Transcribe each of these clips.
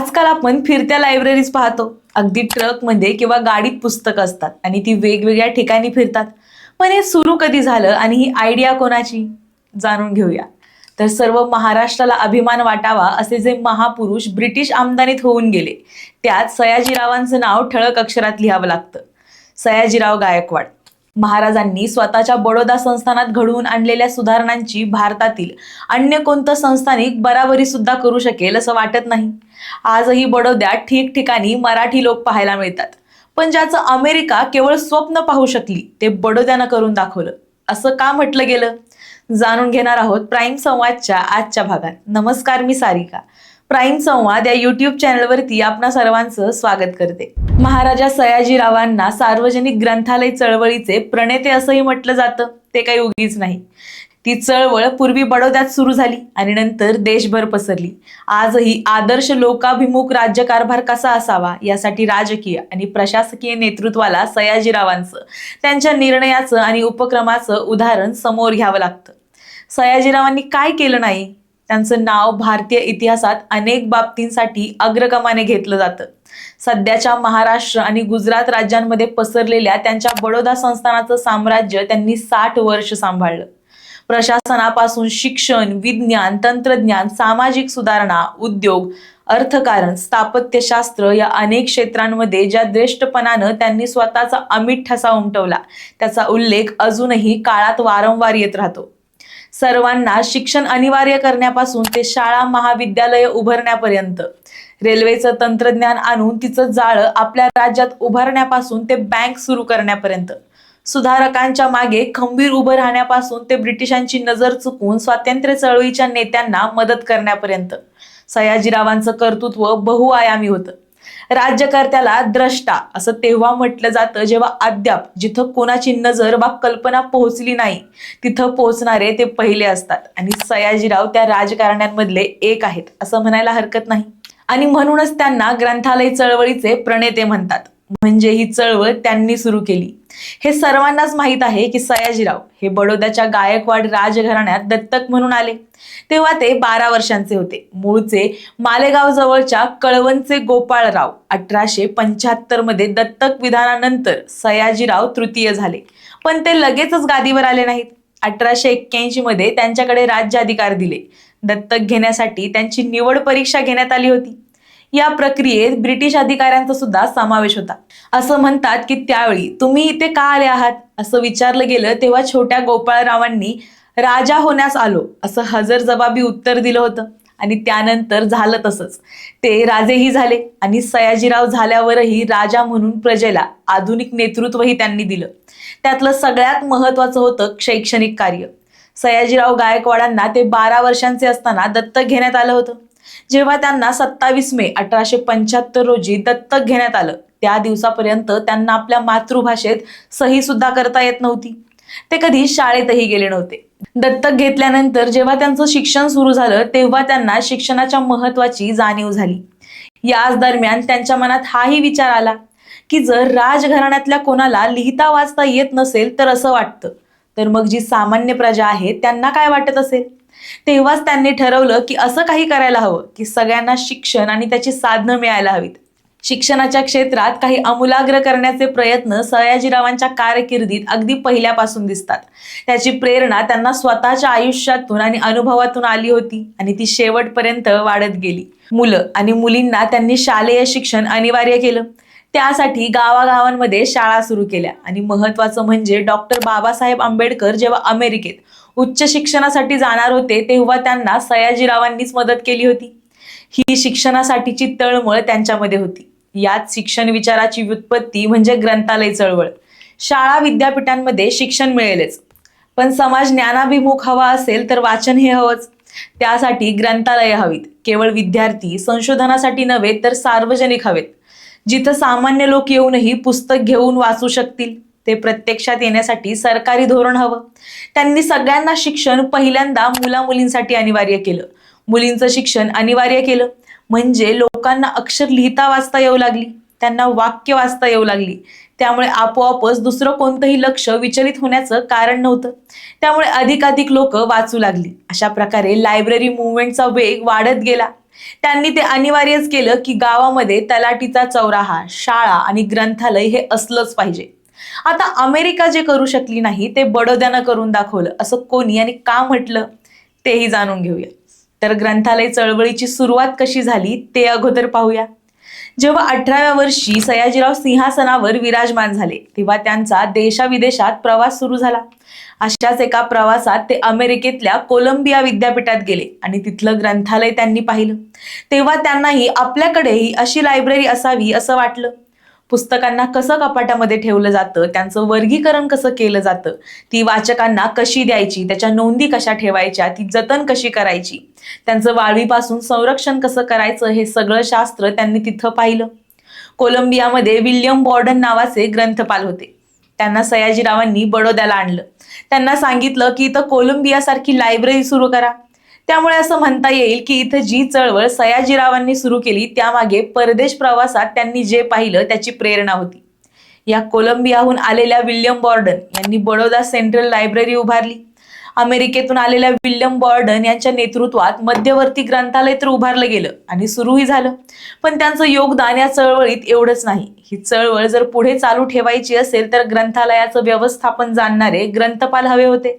आजकाल आपण फिरत्या लायब्ररीज पाहतो. अगदी ट्रकमध्ये किंवा गाडीत पुस्तकं असतात आणि ती वेगवेगळ्या ठिकाणी फिरतात. पण हे सुरू कधी झालं आणि ही आयडिया कोणाची? जाणून घेऊया. तर सर्व महाराष्ट्राला अभिमान वाटावा असे जे महापुरुष ब्रिटिश आमदानीत होऊन गेले त्यात सयाजीरावांचं नाव ठळक अक्षरात लिहावं लागतं. सयाजीराव गायकवाड. महाराजांनी स्वतःच्या बडोदा संस्थानात घडवून आणलेल्या सुधारणांची भारतातील अन्य कोणतं संस्थानिक बराबरी सुद्धा करू शकेल असं वाटत नाही. आजही बडोद्यात ठिकठिकाणी मराठी लोक पाहायला मिळतात. पण ज्याचं अमेरिका केवळ स्वप्न पाहू शकली ते बडोद्यानं करून दाखवलं. असं का म्हटलं गेलं? जाणून घेणार आहोत प्राईम संवादच्या आजच्या भागात. नमस्कार मी सारिका. प्राईम संवाद या युट्यूब चॅनलवरती आपणा सर्वांचं स्वागत करते. महाराजा सयाजीरावांना सार्वजनिक ग्रंथालय चळवळीचे प्रणेते असंही म्हटलं जातं ते काही उगीच नाही. ती चळवळ पूर्वी बडोद्यात सुरू झाली आणि नंतर देशभर पसरली. आजही आदर्श लोकाभिमुख राज्यकारभार कसा असावा यासाठी राजकीय आणि प्रशासकीय नेतृत्वाला सयाजीरावांचं त्यांच्या निर्णयाचं आणि उपक्रमाचं उदाहरण समोर घ्यावं लागतं. सयाजीरावांनी काय केलं नाही? त्यांचं नाव भारतीय इतिहासात अनेक बाबतींसाठी अग्रक्रमाने घेतलं जातं. सध्याच्या महाराष्ट्र आणि गुजरात राज्यांमध्ये पसरलेल्या त्यांच्या बडोदा संस्थानाचं साम्राज्य त्यांनी साठ वर्ष सांभाळलं. प्रशासनापासून शिक्षण विज्ञान तंत्रज्ञान सामाजिक सुधारणा उद्योग अर्थकारण स्थापत्यशास्त्र या अनेक क्षेत्रांमध्ये ज्या श्रेष्ठपणानं त्यांनी स्वतःचा अमिट ठसा उमटवला त्याचा उल्लेख अजूनही काळात वारंवार येत राहतो. सर्वांना शिक्षण अनिवार्य करण्यापासून ते शाळा महाविद्यालय उभारण्यापर्यंत. रेल्वेचं तंत्रज्ञान आणून तिचं जाळं आपल्या राज्यात उभारण्यापासून ते बँक सुरू करण्यापर्यंत. सुधारकांच्या मागे खंबीर उभं राहण्यापासून ते ब्रिटिशांची नजर चुकून स्वातंत्र्य चळवळीच्या नेत्यांना मदत करण्यापर्यंत. सयाजीरावांचं कर्तृत्व बहुआयामी होतं. राज्यकर्त्याला द्रष्टा. असं तेव्हा म्हटलं जातं जेव्हा अद्याप जिथं कोणाची नजर वा कल्पना पोहोचली नाही तिथं पोहोचणारे ते पहिले असतात. आणि सयाजीराव त्या राजकारण्यांमधले एक आहेत असं म्हणायला हरकत नाही. आणि म्हणूनच त्यांना ग्रंथालय चळवळीचे प्रणेते म्हणतात. म्हणजे ही चळवळ त्यांनी सुरू केली. हे सर्वांनाच माहीत आहे की सयाजीराव हे बडोद्याच्या गायकवाड राजघराण्यात दत्तक म्हणून आले. तेव्हा ते बारा वर्षांचे होते. मूळचे मालेगाव जवळच्या कळवणचे गोपाळराव अठराशे पंच्याहत्तरमध्ये दत्तक विधानानंतर सयाजीराव तृतीय झाले. पण ते लगेचच गादीवर आले नाहीत. अठराशे एक्क्याऐंशी मध्ये त्यांच्याकडे राज्य अधिकार दिले. दत्तक घेण्यासाठी त्यांची निवड परीक्षा घेण्यात आली होती. या प्रक्रियेत ब्रिटिश अधिकाऱ्यांचा सुद्धा समावेश होता. असं म्हणतात की त्यावेळी तुम्ही इथे का आले आहात? असं विचारलं गेलं तेव्हा छोट्या गोपाळरावांनी राजा होण्यास आलो असं हजर जबाबी उत्तर दिलं होतं. आणि त्यानंतर झालं तसंच. ते राजेही झाले आणि सयाजीराव झाल्यावरही राजा म्हणून प्रजेला आधुनिक नेतृत्वही त्यांनी दिलं. त्यातलं सगळ्यात महत्वाचं होतं शैक्षणिक कार्य. सयाजीराव गायकवाडांना ते बारा वर्षांचे असताना दत्तक घेण्यात आलं होतं. जेव्हा त्यांना सत्तावीस मे अठराशे पंच्याहत्तर रोजी दत्तक घेण्यात आलं त्या दिवसापर्यंत त्यांना आपल्या मातृभाषेत सही सुद्धा करता येत नव्हती. ते कधी शाळेतही गेले नव्हते. दत्तक घेतल्यानंतर जेव्हा त्यांचं शिक्षण सुरू झालं तेव्हा त्यांना शिक्षणाच्या महत्वाची जाणीव झाली. याच दरम्यान त्यांच्या मनात हाही विचार आला की जर राजघराण्यातल्या कोणाला लिहिता वाचता येत नसेल तर असं वाटतं. तर मग जी सामान्य प्रजा आहे त्यांना काय वाटत असेल? तेव्हाच त्यांनी ठरवलं की असं काही करायला हवं की सगळ्यांना शिक्षण आणि त्याची साधनं मिळायला हवीत. शिक्षणाच्या क्षेत्रात काही अमूलाग्र करण्याचे प्रयत्न सयाजीरावांच्या कारकिर्दीत अगदी पहिल्यापासून दिसतात. त्याची प्रेरणा त्यांना स्वतःच्या आयुष्यातून आणि अनुभवातून आली होती आणि ती शेवटपर्यंत वाढत गेली. मुलं आणि मुलींना त्यांनी शालेय शिक्षण अनिवार्य केलं. त्यासाठी गावागावांमध्ये शाळा सुरू केल्या आणि महत्वाचं म्हणजे डॉक्टर बाबासाहेब आंबेडकर जेव्हा अमेरिकेत उच्च शिक्षणासाठी जाणार होते तेव्हा त्यांना सयाजीरावांनीच मदत केली होती. ही शिक्षणासाठीची तळमळ त्यांच्यामध्ये होती. यात शिक्षण विचाराची व्युत्पत्ती म्हणजे ग्रंथालय चळवळ. शाळा विद्यापीठांमध्ये शिक्षण मिळेलच. पण समाज ज्ञानाभिमुख हवा असेल तर वाचन हे हवंच. त्यासाठी ग्रंथालय हवीत. केवळ विद्यार्थी संशोधनासाठी नव्हे तर सार्वजनिक हवेत. जिथं सामान्य लोक येऊनही पुस्तक घेऊन वाचू शकतील. ते प्रत्यक्षात येण्यासाठी सरकारी धोरण हवं. त्यांनी सगळ्यांना शिक्षण पहिल्यांदा मुला मुलींसाठी अनिवार्य केलं. मुलींचं शिक्षण अनिवार्य केलं. म्हणजे लोकांना अक्षर लिहिता वाचता येऊ लागली. त्यांना वाक्य वाचता येऊ लागली. त्यामुळे आपोआपच दुसरं कोणतंही लक्ष विचलित होण्याचं कारण नव्हतं. त्यामुळे अधिकाधिक लोक वाचू लागली. अशा प्रकारे लायब्ररी मुवमेंटचा वेग वाढत गेला. त्यांनी ते अनिवार्यच केलं की गावामध्ये तलाटीचा चौराहा शाळा आणि ग्रंथालय हे असलंच पाहिजे. आता अमेरिका जे करू शकली नाही ते बडोद्यानं करून दाखवलं. असं कोणी आणि का म्हटलं? तेही जाणून घेऊया. तर ग्रंथालय चळवळीची सुरुवात कशी झाली ते अगोदर पाहूया. जेव्हा अठराव्या वर्षी सयाजीराव सिंहासनावर विराजमान झाले तेव्हा त्यांचा देशाविदेशात प्रवास सुरू झाला. अशाच एका प्रवासात ते अमेरिकेतल्या कोलंबिया विद्यापीठात गेले आणि तिथलं ग्रंथालय त्यांनी पाहिलं. तेव्हा त्यांनाही आपल्याकडेही अशी लायब्ररी असावी असं वाटलं. पुस्तकांना कसं कपाटामध्ये ठेवलं जातं त्यांचं वर्गीकरण कसं केलं जातं ती वाचकांना कशी द्यायची त्याच्या नोंदी कशा ठेवायच्या ती जतन कशी करायची त्यांचं वाळवीपासून संरक्षण कसं करायचं हे सगळं शास्त्र त्यांनी तिथं पाहिलं. कोलंबियामध्ये विल्यम बॉर्डन नावाचे ग्रंथपाल होते. त्यांना सयाजीरावांनी बडोद्याला आणलं. त्यांना सांगितलं की इथं कोलंबियासारखी लायब्ररी सुरू करा. त्यामुळे असं म्हणता येईल की इथं जी चळवळ सयाजीरावांनी सुरू केली त्यामागे परदेश प्रवासात त्यांनी जे पाहिलं त्याची प्रेरणा होती. या कोलंबियाहून आलेल्या विल्यम बॉर्डन यांनी बडोदा सेंट्रल लायब्ररी उभारली. अमेरिकेतून आलेल्या विल्यम बॉर्डन यांच्या नेतृत्वात मध्यवर्ती ग्रंथालय तर उभारलं गेलं आणि सुरूही झालं. पण त्यांचं योगदान या चळवळीत एवढंच नाही. ही चळवळ जर पुढे चालू ठेवायची असेल तर ग्रंथालयाचं व्यवस्थापन जाणणारे ग्रंथपाल हवे होते.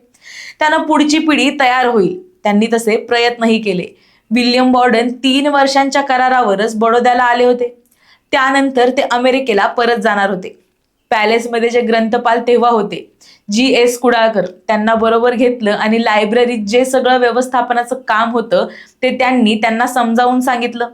त्यांना पुढची पिढी तयार होईल. त्यांनी तसे प्रयत्नही केले. विल्यम बॉर्डन तीन वर्षांच्या करारावरच बडोद्याला आले होते. त्यानंतर ते अमेरिकेला परत जाणार होते. पॅलेसमध्ये जे ग्रंथपाल तेव्हा होते जी एस कुडाळकर त्यांना बरोबर घेतलं आणि लायब्ररीत जे सगळं व्यवस्थापनाचं काम होतं ते त्यांनी त्यांना समजावून सांगितलं.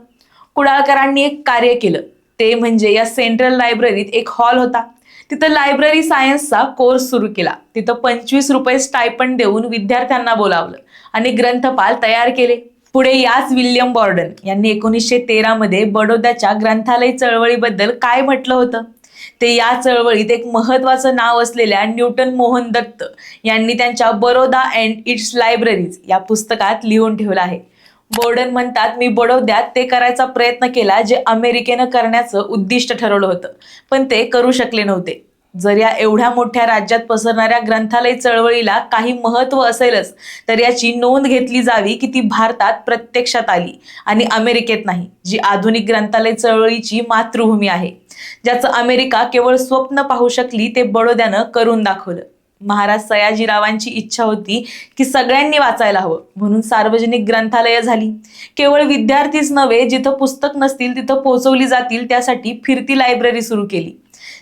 कुडाळकरांनी एक कार्य केलं. ते म्हणजे या सेंट्रल लायब्ररीत एक हॉल होता. तिथं लायब्ररी सायन्सचा कोर्स सुरू केला. तिथं पंचवीस रुपये स्टायपंड देऊन विद्यार्थ्यांना बोलावलं. आणि ग्रंथपाल तयार केले. पुढे याच विल्यम बॉर्डन यांनी एकोणीसशे तेरा मध्ये बडोद्याच्या ग्रंथालय चळवळीबद्दल काय म्हटलं होतं? ते या चळवळीत एक महत्वाचं नाव असलेल्या न्यूटन मोहन दत्त यांनी त्यांच्या बरोदा अँड इट्स लायब्ररीज या पुस्तकात लिहून ठेवलं आहे. बोर्डन म्हणतात मी बडोद्यात ते करायचा प्रयत्न केला जे अमेरिकेनं करण्याचं उद्दिष्ट ठरवलं होतं पण ते करू शकले नव्हते. जर या एवढ्या मोठ्या राज्यात पसरणाऱ्या ग्रंथालय चळवळीला काही महत्त्व असेलच तर याची नोंद घेतली जावी की ती भारतात प्रत्यक्षात आली आणि अमेरिकेत नाही जी आधुनिक ग्रंथालय चळवळीची मातृभूमी आहे. ज्याचं अमेरिका केवळ स्वप्न पाहू शकली ते बडोद्यानं करून दाखवलं. महाराज सयाजीरावांची इच्छा होती की सगळ्यांनी वाचायला हवं म्हणून सार्वजनिक ग्रंथालय झाली. केवळ विद्यार्थीच नव्हे जिथं पुस्तक नसतील तिथं पोहोचवली जातील त्यासाठी फिरती लायब्ररी सुरू केली.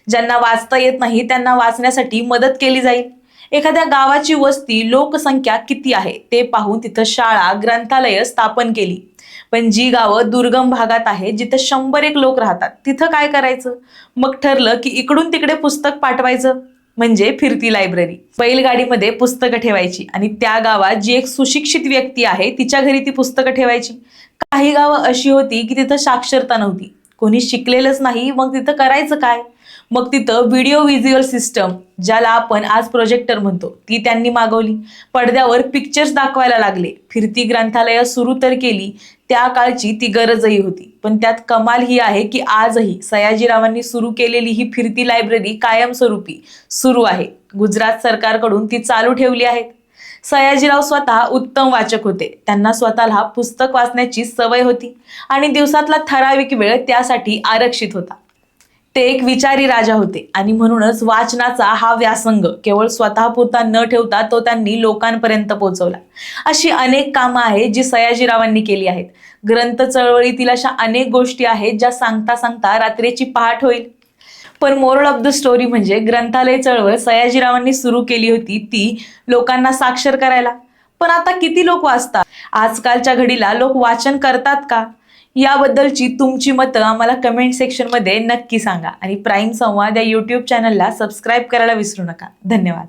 ज्यांना वाचता येत नाही त्यांना वाचण्यासाठी मदत केली जाईल. एखाद्या गावाची वस्ती लोकसंख्या किती आहे ते पाहून तिथं शाळा ग्रंथालय स्थापन केली. पण जी गावं दुर्गम भागात आहे जिथं शंभर एक लोक राहतात तिथं काय करायचं? मग ठरलं की इकडून तिकडे पुस्तक पाठवायचं म्हणजे फिरती लायब्ररी बैलगाडीमध्ये पुस्तकं ठेवायची आणि त्या गावात जी एक सुशिक्षित व्यक्ती आहे तिच्या घरी ती पुस्तकं ठेवायची. काही गावं अशी होती की तिथं साक्षरता नव्हती. कोणी शिकलेलंच नाही मग तिथं करायचं काय? मग तिथं व्हिडिओ व्हिज्युअल सिस्टम ज्याला आपण आज प्रोजेक्टर म्हणतो ती त्यांनी मागवली. पडद्यावर पिक्चर्स दाखवायला लागले. फिरती ग्रंथालय सुरू तर केली त्या काळची ती गरजही होती. पण त्यात कमाल ही आहे की आजही सयाजीरावांनी सुरू केलेली ही फिरती लायब्ररी कायमस्वरूपी सुरू आहे. गुजरात सरकारकडून ती चालू ठेवली आहेत. सयाजीराव स्वतः उत्तम वाचक होते. त्यांना स्वतःला पुस्तक वाचण्याची सवय होती आणि दिवसातला ठराविक वेळ त्यासाठी आरक्षित होता. ते एक विचारी राजा होते. आणि म्हणूनच वाचनाचा हा व्यासंग केवळ स्वतःपुरता न ठेवता तो त्यांनी लोकांपर्यंत पोहोचवला. अशी अनेक कामं आहेत जी सयाजीरावांनी केली आहेत. ग्रंथ चळवळीतील अशा अनेक गोष्टी आहेत ज्या सांगता सांगता रात्रीची पहाट होईल. पण मोरल ऑफ द स्टोरी म्हणजे ग्रंथालय चळवळ सयाजीरावांनी सुरू केली होती ती लोकांना साक्षर करायला. पण आता किती लोक वाचतात? आजकालच्या घडीला लोक वाचन करतात का? याबद्दलची तुमची मतं आम्हाला कमेंट सेक्शनमध्ये नक्की सांगा. आणि प्राईम संवाद या यूट्यूब चॅनलला सबस्क्राईब करायला विसरू नका. धन्यवाद.